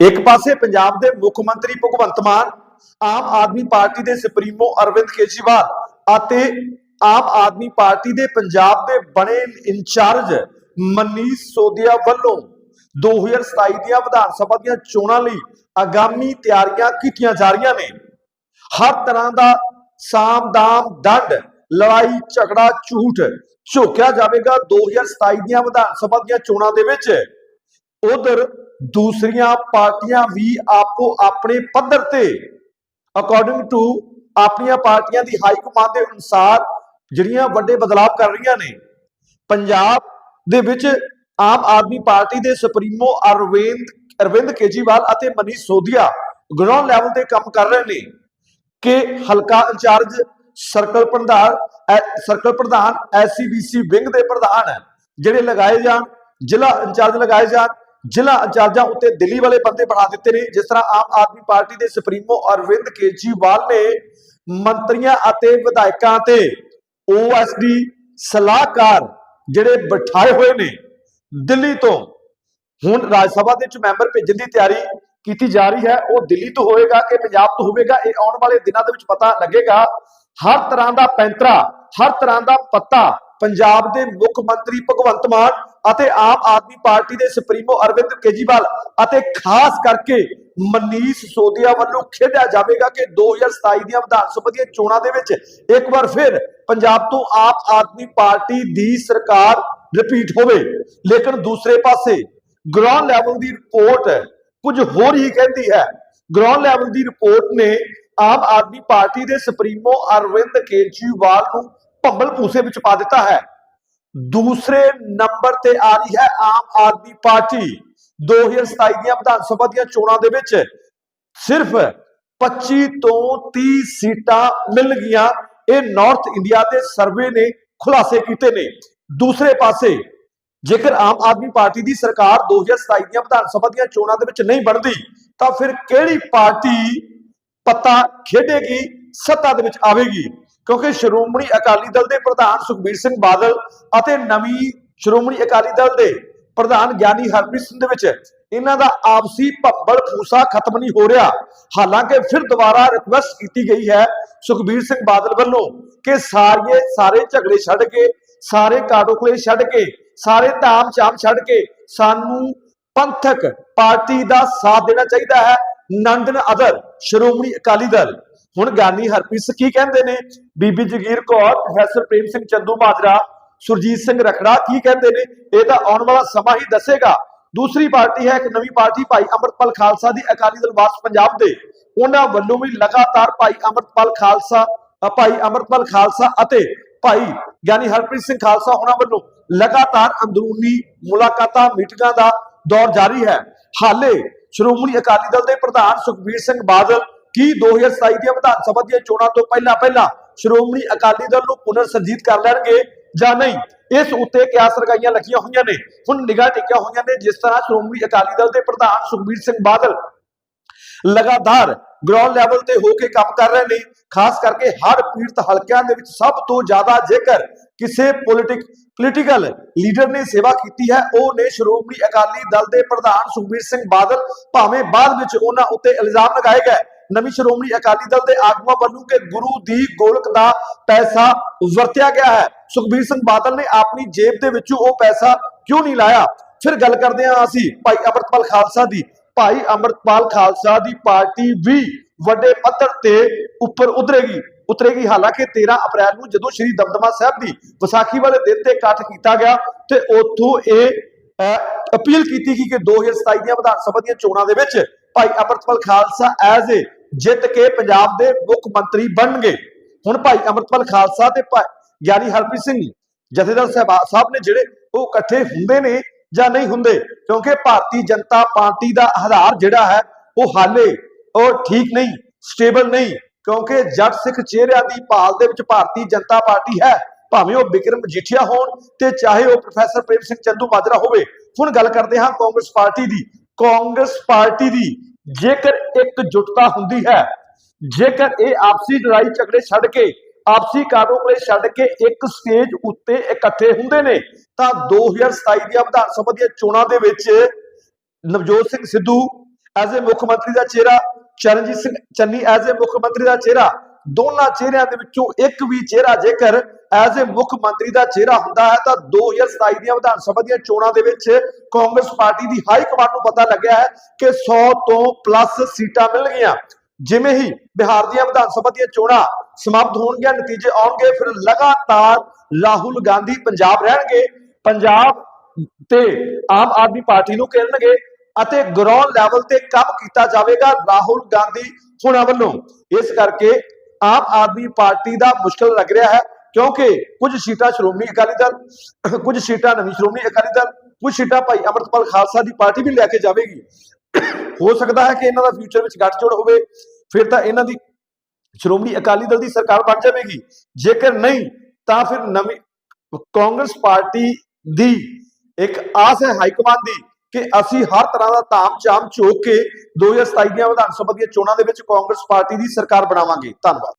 ਇੱਕ ਪਾਸੇ ਪੰਜਾਬ ਦੇ ਮੁੱਖ ਮੰਤਰੀ ਭਗਵੰਤ ਮਾਨ, ਆਮ ਆਦਮੀ ਪਾਰਟੀ ਦੇ ਸੁਪਰੀਮੋ ਅਰਵਿੰਦ ਕੇਜਰੀਵਾਲ ਅਤੇ ਆਮ ਆਦਮੀ ਪਾਰਟੀ ਦੇ ਪੰਜਾਬ ਦੇ ਬਣੇ ਇੰਚਾਰਜ ਮਨੀਸ਼ ਸੋਦੀਆ ਵੱਲੋਂ 2027 ਦੀਆਂ ਵਿਧਾਨ ਸਭਾ ਦੀਆਂ ਚੋਣਾਂ ਲਈ ਆਗਾਮੀ ਤਿਆਰੀਆਂ ਕੀਤੀਆਂ ਜਾ ਰਹੀਆਂ ਨੇ। ਹਰ ਤਰ੍ਹਾਂ ਦਾ ਸਾਮ-ਦਾਮ, ਦੰਡ, ਲੜਾਈ, ਝਗੜਾ, ਝੂਠ ਝੋਕਿਆ ਜਾਵੇਗਾ 2027 ਦੀਆਂ ਵਿਧਾਨ ਸਭਾ ਦੀਆਂ ਚੋਣਾਂ ਦੇ ਵਿੱਚ। ਉਧਰ ਦੂਸਰੀਆਂ ਪਾਰਟੀਆਂ ਵੀ ਆਪੋ ਆਪਣੇ ਪੱਧਰ ਤੇ ਅਕੋਰਡਿੰਗ ਟੂ ਆਪਣੀਆਂ ਪਾਰਟੀਆਂ ਦੀ ਹਾਈ ਕਮਾਂਡ ਦੇ ਅਨੁਸਾਰ ਜਿਹੜੀਆਂ ਵੱਡੇ ਬਦਲਾਅ ਕਰ ਰਹੀਆਂ ਨੇ। ਪੰਜਾਬ ਦੇ ਵਿੱਚ ਆਮ ਆਦਮੀ ਪਾਰਟੀ ਦੇ ਸੁਪਰੀਮੋ ਅਰਵਿੰਦ ਅਰਵਿੰਦ ਕੇਜੀਵਾਲ ਅਤੇ ਮਨੀਸ਼ ਸੋਧੀਆ ਗਰਾਊਂਡ ਲੈਵਲ ਤੇ ਕੰਮ ਕਰ ਰਹੇ ਨੇ ਕਿ ਹਲਕਾ ਇੰਚਾਰਜ ਸਰਕਲ ਪ੍ਰਧਾਨ ਸਰਕਲ ਪ੍ਰਧਾਨ ਐਸਸੀਬੀਸੀ ਵਿੰਗ ਦੇ ਪ੍ਰਧਾਨ ਜਿਹੜੇ ਲਗਾਏ ਜਾਣ, ਜ਼ਿਲ੍ਹਾ ਇੰਚਾਰਜ ਲਗਾਏ ਜਾਣ ਜ਼ਿਲ੍ਹਾ ਇੰਚਾਰਜਾਂ ਉੱਤੇ ਦਿੱਲੀ ਵਾਲੇ ਬੰਦੇ ਬਣਾ ਦਿੱਤੇ ਨੇ। ਜਿਸ ਤਰ੍ਹਾਂ ਆਮ ਆਦਮੀ ਪਾਰਟੀ ਦੇ ਸੁਪਰੀਮੋ ਅਰਵਿੰਦ ਕੇਜਰੀਵਾਲ ਨੇ ਮੰਤਰੀਆਂ ਅਤੇ ਵਿਧਾਇਕਾਂ ਤੇ ਓਐਸਡੀ ਸਲਾਹਕਾਰ ਜਿਹੜੇ ਬਿਠਾਏ ਹੋਏ ਨੇ ਦਿੱਲੀ ਤੋਂ। ਹੁਣ ਰਾਜ ਸਭਾ ਦੇ ਵਿੱਚ ਮੈਂਬਰ ਭੇਜਣ ਦੀ ਤਿਆਰੀ ਕੀਤੀ ਜਾ ਰਹੀ ਹੈ। ਉਹ ਦਿੱਲੀ ਤੋਂ ਹੋਏਗਾ ਕਿ ਪੰਜਾਬ ਤੋਂ ਹੋਵੇਗਾ? ਇਹ ਆਉਣ ਵਾਲੇ ਦਿਨਾਂ ਦੇ ਵਿੱਚ ਪਤਾ ਲੱਗੇਗਾ। ਹਰ ਤਰ੍ਹਾਂ ਦਾ ਪੈਂਤਰਾ, ਹਰ ਤਰ੍ਹਾਂ ਦਾ ਪੱਤਾ ਪੰਜਾਬ ਦੇ ਮੁੱਖ ਮੰਤਰੀ ਭਗਵੰਤ ਮਾਨ ਅਤੇ ਆਮ ਆਦਮੀ ਪਾਰਟੀ ਦੇ ਸੁਪਰੀਮੋ ਅਰਵਿੰਦ ਕੇਜੀਵਾਲ ਅਤੇ ਖਾਸ ਕਰਕੇ ਮਨੀਸ਼ ਸੋਦੀਆ ਵੱਲੋਂ ਖੇਡਿਆ ਜਾਵੇਗਾ ਕਿ 2027 ਦੀਆਂ ਵਿਧਾਨ ਸਭਾ ਦੀਆਂ ਚੋਣਾਂ ਦੇ ਵਿੱਚ ਇੱਕ ਵਾਰ ਫਿਰ ਪੰਜਾਬ ਤੋਂ ਆਮ ਆਦਮੀ ਪਾਰਟੀ ਦੀ ਸਰਕਾਰ ਰਿਪੀਟ ਹੋਵੇ। ਲੇਕਿਨ ਦੂਸਰੇ ਪਾਸੇ ਗਰਾਊਂਡ ਲੈਵਲ ਦੀ ਰਿਪੋਰਟ ਕੁਝ ਹੋਰ ਹੀ ਕਹਿੰਦੀ ਹੈ। ਗਰਾਊਂਡ ਲੈਵਲ ਦੀ ਰਿਪੋਰਟ ਨੇ ਆਮ ਆਦਮੀ ਪਾਰਟੀ ਦੇ ਸੁਪਰੀਮੋ ਅਰਵਿੰਦ ਕੇਜਰੀਵਾਲ ਨੂੰ ਭੰਬਲ ਭੂਸੇ ਵਿੱਚ ਪਾ ਦਿੱਤਾ ਹੈ। ਦੂਸਰੇ ਨੰਬਰ ਤੇ ਆ ਰਹੀ ਹੈ ਆਮ ਆਦਮੀ ਪਾਰਟੀ। 2027 ਦੀਆਂ ਵਿਧਾਨ ਸਭਾ ਦੀਆਂ ਚੋਣਾਂ ਦੇ ਵਿੱਚ ਸਿਰਫ 25 ਤੋਂ 30 ਸੀਟਾਂ ਮਿਲ ਗਈਆਂ। ਇਹ ਨਾਰਥ ਇੰਡੀਆ ਦੇ ਸਰਵੇ ਨੇ ਖੁਲਾਸੇ ਕੀਤੇ ਨੇ। ਦੂਸਰੇ ਪਾਸੇ ਜੇਕਰ ਆਮ ਆਦਮੀ ਪਾਰਟੀ ਦੀ ਸਰਕਾਰ 2027 ਦੀਆਂ ਵਿਧਾਨ ਸਭਾ ਦੀਆਂ ਚੋਣਾਂ ਦੇ ਵਿੱਚ ਨਹੀਂ ਬਣਦੀ, ਤਾਂ ਫਿਰ ਕਿਹੜੀ ਪਾਰਟੀ ਪੱਤਾ ਖੇਡੇਗੀ, ਸੱਤਾ ਦੇ ਵਿੱਚ ਆਵੇਗੀ? ਕਿਉਂਕਿ ਸ਼੍ਰੋਮਣੀ ਅਕਾਲੀ ਦਲ ਦੇ ਪ੍ਰਧਾਨ ਸੁਖਬੀਰ ਸਿੰਘ ਬਾਦਲ ਅਤੇ ਨਵੀਂ ਸ਼੍ਰੋਮਣੀ ਅਕਾਲੀ ਦਲ ਦੇ ਪ੍ਰਧਾਨ ਗਿਆਨੀ ਹਰਪ੍ਰੀਤ ਸਿੰਘ ਦੇ ਵਿੱਚ ਇਹਨਾਂ ਦਾ ਆਪਸੀ ਭੱਬੜ ਫੂਸਾ ਖਤਮ ਨਹੀਂ ਹੋ ਰਿਹਾ। ਹਾਲਾਂਕਿ ਫਿਰ ਦੁਬਾਰਾ ਰਿਕੁਐਸਟ ਕੀਤੀ ਗਈ ਹੈ ਸੁਖਬੀਰ ਸਿੰਘ ਬਾਦਲ ਵੱਲੋਂ ਕਿ ਸਾਰੀਏ ਸਾਰੇ ਝਗੜੇ ਛੱਡ ਕੇ, ਸਾਰੇ ਕਾਟੋਕਲੇ ਛੱਡ ਕੇ, ਸਾਰੇ ਧਾਮ ਚਾਮ ਛੱਡ ਕੇ ਸਾਨੂੰ ਪੰਥਕ ਪਾਰਟੀ ਦਾ ਸਾਥ ਦੇਣਾ ਚਾਹੀਦਾ ਹੈ। ਨੰਦਨ ਅਦਰ, ਸ਼੍ਰੋਮਣੀ ਅਕਾਲੀ ਦਲ। ਹੁਣ ਗਿਆਨੀ ਹਰਪ੍ਰੀਤ ਸਿੰਘ ਕੀ ਕਹਿੰਦੇ ਨੇ? ਬੀਬੀ ਜਗੀਰ ਕੌਰ ਪ੍ਰੋਫੈਸਰ ਪ੍ਰੇਮ ਸਿੰਘ ਚੰਦੂ ਮਾਜਰਾ, ਸੁਰਜੀਤ ਸਿੰਘ ਰਖੜਾ ਕੀ ਕਹਿੰਦੇ ਨੇ? ਇਹ ਤਾਂ ਆਉਣ ਵਾਲਾ ਸਮਾਂ ਹੀ ਦੱਸੇਗਾ। ਦੂਸਰੀ ਪਾਰਟੀ ਹੈ ਇੱਕ ਨਵੀਂ ਪਾਰਟੀ, ਭਾਈ ਅਮਰਤਪਾਲ ਖਾਲਸਾ ਦੀ ਅਕਾਲੀ ਦਲ ਵਾਸ ਪੰਜਾਬ ਦੇ। ਉਹਨਾਂ ਵੱਲੋਂ ਵੀ ਲਗਾਤਾਰ ਭਾਈ ਅਮਰਤਪਾਲ ਖਾਲਸਾ ਭਾਈ ਅਮਰਤਪਾਲ ਖਾਲਸਾ ਅਤੇ ਭਾਈ ਗਿਆਨੀ ਹਰਪ੍ਰੀਤ ਸਿੰਘ ਖਾਲਸਾ ਉਹਨਾਂ ਵੱਲੋਂ ਲਗਾਤਾਰ ਅੰਦਰੂਨੀ ਮੁਲਾਕਾਤਾਂ, ਮੀਟਿੰਗਾਂ ਦਾ ਦੌਰ ਜਾਰੀ ਹੈ। ਹਾਲੇ ਸ਼੍ਰੋਮਣੀ ਅਕਾਲੀ ਦਲ ਦੇ ਪ੍ਰਧਾਨ ਸੁਖਬੀਰ ਸਿੰਘ ਬਾਦਲ ਕੀ 2027 ਦੀਆਂ ਵਿਧਾਨ ਸਭਾ ਦੀਆਂ ਚੋਣਾਂ ਤੋਂ ਪਹਿਲਾਂ ਪਹਿਲਾਂ ਸ਼੍ਰੋਮਣੀ ਅਕਾਲੀ ਦਲ ਨੂੰ ਪੁਨਰ ਸਰਜੀਤ ਕਰ ਲੈਣਗੇ ਜਾਂ ਨਹੀਂ? ਇਸ ਉੱਤੇ ਕਿਆਸ ਲਗਾਈਆਂ ਲੱਗੀਆਂ ਹੋਈਆਂ ਨੇ। ਹੁਣ ਨਿਗਾਹ ਟਿਕੀਆਂ ਹੋਈਆਂ ਨੇ, ਜਿਸ ਤਰ੍ਹਾਂ ਸ਼੍ਰੋਮਣੀ ਅਕਾਲੀ ਦਲ ਦੇ ਪ੍ਰਧਾਨ ਸੁਖਬੀਰ ਸਿੰਘ ਬਾਦਲ ਲਗਾਤਾਰ ਗਰਾਊਂਡ ਲੈਵਲ ਤੇ ਹੋ ਕੇ ਕੰਮ ਕਰ ਰਹੇ ਨੇ। ਖਾਸ ਕਰਕੇ ਹਰ ਪੀੜਤ ਹਲਕਿਆਂ ਦੇ ਵਿੱਚ ਸਭ ਤੋਂ ਜ਼ਿਆਦਾ ਜੇਕਰ ਕਿਸੇ ਪੋਲਿਟਿਕ ਪੋਲੀਟੀਕਲ ਲੀਡਰ ਨੇ ਸੇਵਾ ਕੀਤੀ ਹੈ, ਉਹ ਨੇ ਸ਼੍ਰੋਮਣੀ ਅਕਾਲੀ ਦਲ ਦੇ ਪ੍ਰਧਾਨ ਸੁਖਬੀਰ ਸਿੰਘ ਬਾਦਲ। ਭਾਵੇਂ ਬਾਅਦ ਵਿੱਚ ਉਹਨਾਂ ਉੱਤੇ ਇਲਜ਼ਾਮ ਲਗਾਏ ਗਏ ਨਵੀਂ ਸ਼੍ਰੋਮਣੀ ਅਕਾਲੀ ਦਲ ਦੇ ਆਗੂਆਂ ਵੱਲੋਂ ਕਿ ਗੁਰੂ ਦੀ ਗੋਲਕ ਦਾ ਪੈਸਾ ਵਰਤਿਆ ਗਿਆ ਹੈ। ਸੁਖਬੀਰ ਸਿੰਘ ਬਾਦਲ ਨੇ ਆਪਣੀ ਜੇਬ ਦੇ ਵਿੱਚੋਂ ਉਹ ਪੈਸਾ ਕਿਉਂ ਨਹੀਂ ਲਾਇਆ? ਫਿਰ ਗੱਲ ਕਰਦੇ ਹਾਂ ਅਸੀਂ ਭਾਈ ਅਮਰਤਪਾਲ ਖਾਲਸਾ ਦੀ। ਭਾਈ ਅਮਰਤਪਾਲ ਖਾਲਸਾ ਦੀ ਪਾਰਟੀ ਵੀ ਵੱਡੇ ਪੱਧਰ ਤੇ ਉੱਪਰ ਉਤਰੇਗੀ। ਉਤਰੇਗੀ। ਹਾਲਾਂਕਿ 13 ਅਪ੍ਰੈਲ ਨੂੰ ਜਦੋਂ ਸ਼੍ਰੀ ਦਮਦਮਾ ਸਾਹਿਬ ਦੀ ਵਿਸਾਖੀ ਵਾਲੇ ਦਿਨ ਤੇ ਇਕੱਠ ਕੀਤਾ ਗਿਆ ਤੇ ਉੱਥੋਂ ਇਹ ਅਪੀਲ ਕੀਤੀ ਗਈ ਕਿ 2027 ਦੀਆਂ ਵਿਧਾਨ ਸਭਾ ਦੀਆਂ ਚੋਣਾਂ ਦੇ ਵਿੱਚ ਭਾਈ ਅਮਰਤਪਾਲ ਖਾਲਸਾ ਐਜ਼ ਏ ਜਿੱਤ ਕੇ ਪੰਜਾਬ ਦੇ ਮੁੱਖ ਮੰਤਰੀ ਬਣਨਗੇ। ਹੁਣ ਭਾਈ ਅਮਰਤਪਾਲ ਖਾਲਸਾ ਤੇ ਭਾਈ ਗਿਆਨੀ ਹਰਪ੍ਰੀਤ ਸਿੰਘ ਜਥੇਦਾਰ ਸਾਹਿਬ ਨੇ ਜਿਹੜੇ ਉਹ ਇਕੱਠੇ ਹੁੰਦੇ ਨੇ ਜਾਂ ਨਹੀਂ ਹੁੰਦੇ, ਕਿਉਂਕਿ ਭਾਰਤੀ ਜਨਤਾ ਪਾਰਟੀ ਦਾ ਆਧਾਰ ਜਿਹੜਾ ਹੈ, ਉਹ ਹਾਲੇ ਉਹ ਠੀਕ ਨਹੀਂ, ਸਟੇਬਲ ਨਹੀਂ, ਕਿਉਂਕਿ ਜੱਟ ਸਿੱਖ ਚਿਹਰਿਆਂ ਦੀ ਭਾਲ ਦੇ ਵਿੱਚ ਭਾਰਤੀ ਜਨਤਾ ਪਾਰਟੀ ਹੈ। ਭਾਵੇਂ ਉਹ ਬਿਕਰਮ ਮਜੀਠੀਆ ਹੋਣ ਤੇ ਚਾਹੇ ਉਹ ਪ੍ਰੋਫੈਸਰ ਪ੍ਰੇਮ ਸਿੰਘ ਚੰਦੂ ਮਾਜਰਾ ਹੋਵੇ। ਹੁਣ ਗੱਲ ਕਰਦੇ ਹਾਂ ਕਾਂਗਰਸ ਪਾਰਟੀ ਦੀ। ਕਾਂਗਰਸ ਪਾਰਟੀ ਦੀ ਜੇਕਰ ਇੱਕ ਜੁਟਤਾ ਹੁੰਦੀ ਹੈ, ਜੇਕਰ ਇਹ ਆਪਸੀ ਲੜਾਈ ਝਗੜੇ ਛੱਡ ਕੇ, ਆਪਸੀ ਕਾਰੋਕਲੇ ਛੱਡ ਕੇ ਇੱਕ ਸਟੇਜ ਉੱਤੇ ਇਕੱਠੇ ਹੁੰਦੇ ਨੇ, ਤਾਂ 2027 ਦੀਆਂ ਵਿਧਾਨ ਸਭਾ ਦੀਆਂ ਚੋਣਾਂ ਦੇ ਵਿੱਚ ਨਵਜੋਤ ਸਿੰਘ ਸਿੱਧੂ ਐਜ਼ ਏ ਮੁੱਖ ਮੰਤਰੀ ਦਾ ਚਿਹਰਾ, ਚਰਨਜੀਤ ਸਿੰਘ ਚੰਨੀ ਐਜ਼ ਏ ਮੁੱਖ ਮੰਤਰੀ ਦਾ ਚਿਹਰਾ ਦੋਨਾਂ ਚਿਹਰਿਆਂ ਦੇ ਵਿੱਚੋਂ ਇੱਕ ਵੀ ਚਿਹਰਾ ਜੇਕਰ ਐਜ਼ ਏ ਮੁੱਖ ਮੰਤਰੀ ਦਾ ਚਿਹਰਾ ਹੁੰਦਾ ਹੈ ਤਾਂ 2027 ਦੀਆਂ ਵਿਧਾਨ ਸਭਾ ਦੀਆਂ ਚੋਣਾਂ ਦੇ ਵਿੱਚ ਕਾਂਗਰਸ ਪਾਰਟੀ ਦੀ ਹਾਈ ਕਮਾਂਡ ਨੂੰ ਪਤਾ ਲੱਗਿਆ ਹੈ ਕਿ 100 ਤੋਂ ਪਲੱਸ ਸੀਟਾਂ ਮਿਲਣਗੀਆਂ। ਜਿਵੇਂ ਹੀ ਬਿਹਾਰ ਦੀਆਂ ਵਿਧਾਨ ਸਭਾ ਦੀਆਂ ਚੋਣਾਂ ਸਮਾਪਤ ਹੋਣਗੀਆਂ, ਨਤੀਜੇ ਆਉਣਗੇ, ਫਿਰ ਲਗਾਤਾਰ ਰਾਹੁਲ ਗਾਂਧੀ ਪੰਜਾਬ ਰਹਿਣਗੇ, ਪੰਜਾਬ ਤੇ ਆਮ ਆਦਮੀ ਪਾਰਟੀ ਨੂੰ ਘੇਰਨਗੇ ਅਤੇ ਗਰਾਊਂਡ ਲੈਵਲ ਤੇ ਕੰਮ ਕੀਤਾ ਜਾਵੇਗਾ ਰਾਹੁਲ ਗਾਂਧੀ ਹੁਣਾਂ ਵੱਲੋਂ। ਇਸ ਕਰਕੇ ਆਮ ਆਦਮੀ ਪਾਰਟੀ ਦਾ ਮੁਸ਼ਕਲ ਲੱਗ ਰਿਹਾ ਹੈ, ਕਿਉਂਕਿ ਕੁਝ ਸੀਟਾਂ ਸ਼੍ਰੋਮਣੀ ਅਕਾਲੀ ਦਲ, ਕੁਝ ਸੀਟਾਂ ਨਵੀਂ ਸ਼੍ਰੋਮਣੀ ਅਕਾਲੀ ਦਲ, ਕੁਝ ਸੀਟਾਂ ਭਾਈ ਅਮਰਤਪਾਲ ਖਾਲਸਾ ਦੀ ਪਾਰਟੀ ਵੀ ਲੈ ਕੇ ਜਾਵੇਗੀ। ਹੋ ਸਕਦਾ ਹੈ ਕਿ ਇਹਨਾਂ ਦਾ ਫਿਊਚਰ ਵਿੱਚ ਗੱਠਜੋੜ ਹੋਵੇ, ਫਿਰ ਤਾਂ ਇਹਨਾਂ ਦੀ ਸ਼੍ਰੋਮਣੀ ਅਕਾਲੀ ਦਲ ਦੀ ਸਰਕਾਰ ਬਣ ਜਾਵੇਗੀ। ਜੇਕਰ ਨਹੀਂ, ਤਾਂ ਫਿਰ ਨਵੀਂ ਕਾਂਗਰਸ ਪਾਰਟੀ ਦੀ ਇੱਕ ਆਸ ਹੈ ਹਾਈ ਕਮਾਂਡ ਦੀ। ਕਿ ਅਸੀਂ ਹਰ ਤਰ੍ਹਾਂ ਦਾ ਤਾਮ-ਝਾਮ ਚੋਕ ਕੇ 2027 ਦੀਆਂ ਵਿਧਾਨ ਸਭਾ ਦੀਆਂ ਚੋਣਾਂ ਦੇ ਵਿੱਚ ਕਾਂਗਰਸ ਪਾਰਟੀ ਦੀ ਸਰਕਾਰ ਬਣਾਵਾਂਗੇ। ਧੰਨਵਾਦ।